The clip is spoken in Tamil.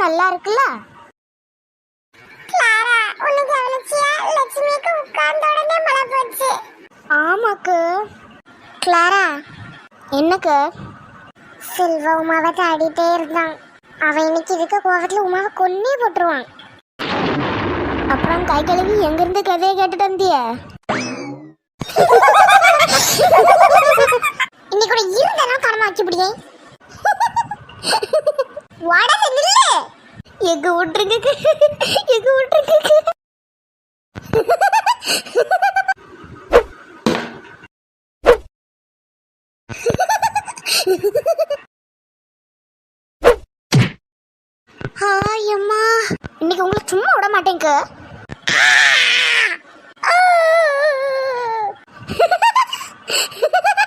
நல்லா இருக்குல்ல? ஆமாக்கு. கிளாரா என்னக்கு? செல்வா உமாவை தாடிட்டே இருந்தான். அவன் இன்னைக்கு இருக்க கோவத்துல உமாவை கொன்னே போட்டுருவான். அப்புறம் கை கழுவி எங்கிருந்து கதையை கேட்டுட்டு வந்திய? இன்னைக்கு கூட இருந்தனா கடமை வச்சுப்பிடியே வடல நில்லு எங்க விட்டுருக்கு எங்க விட்டுருக்கு ஹாய் அம்மா இன்னைக்கு உங்களை 个。啊！啊！哈哈哈哈哈！